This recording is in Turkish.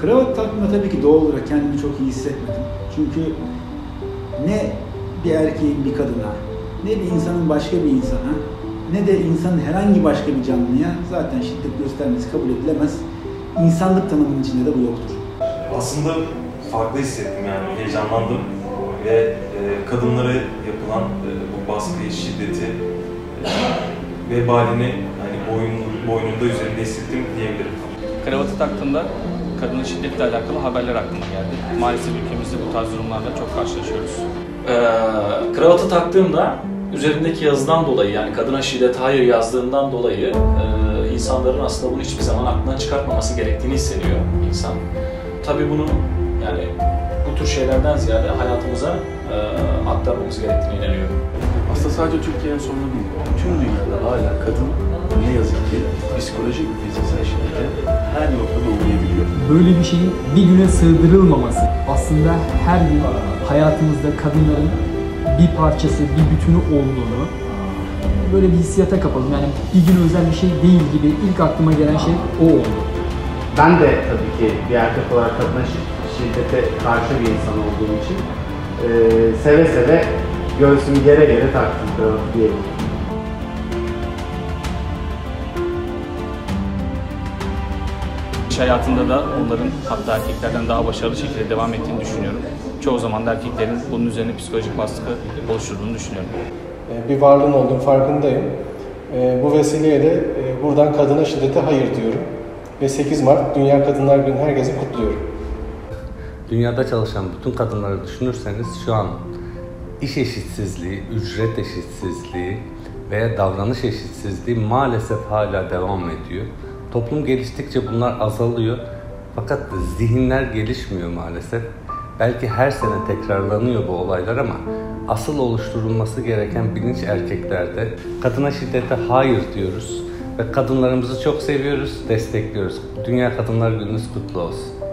Kravat taktığımda tabii ki doğal olarak kendimi çok iyi hissetmedim. Çünkü ne bir erkeğin bir kadına, ne bir insanın başka bir insana, ne de insanın herhangi başka bir canlıya zaten şiddet göstermesi kabul edilemez. İnsanlık tanımının içinde de bu yoktur. Aslında farklı hissettim yani heyecanlandım ve e, kadınlara yapılan e, bu baskıyı, şiddeti e, vebalini hani boyun, boynunda üzerinde hissettim diyebilirim. Kravatı taktığımda kadına şiddetle alakalı haberler aklıma geldi. Maalesef ülkemizde bu tarz durumlarla çok karşılaşıyoruz. Ee, kravatı taktığımda üzerindeki yazıdan dolayı yani kadına şiddet hayır yazdığından dolayı e, insanların aslında bunu hiçbir zaman aklından çıkartmaması gerektiğini hissediyor insan. Tabii bunu yani bu tür şeylerden ziyade hayatımıza e, aktarmamız gerektiğine inanıyorum. Aslında sadece Türkiye'nin sorunu değil. Tüm dünyada hala kadın ki psikolojik ve fiziksel şiddete her noktada uğrayabiliyor. böyle bir şeyin bir güne sığdırılmaması aslında her gün hayatımızda kadınların bir parçası, bir bütünü olduğunu böyle bir hissiyata kapalım. Yani bir gün özel bir şey değil gibi ilk aklıma gelen şey o oldu. Ben de tabii ki bir erkek olarak kadına şi- şiddete karşı bir insan olduğum için eee, seve seve göğsümü gere gere taktım kravatı İş hayatında da onların hatta erkeklerden daha başarılı şekilde devam ettiğini düşünüyorum. Çoğu zaman da erkeklerin bunun üzerine psikolojik baskı oluşturduğunu düşünüyorum. E, bir varlığın olduğum farkındayım. E, Bu vesileyle e, buradan kadına şiddete hayır diyorum. Ve 8 Mart Dünya Kadınlar Günü herkese kutluyorum. Dünyada çalışan bütün kadınları düşünürseniz şu an iş eşitsizliği, ücret eşitsizliği veya davranış eşitsizliği maalesef hala devam ediyor. Toplum geliştikçe bunlar azalıyor. Fakat zihinler gelişmiyor maalesef. Belki her sene tekrarlanıyor bu olaylar ama asıl oluşturulması gereken bilinç erkeklerde. Kadına şiddete hayır diyoruz ve kadınlarımızı çok seviyoruz, destekliyoruz. Dünya Kadınlar Gününüz kutlu olsun.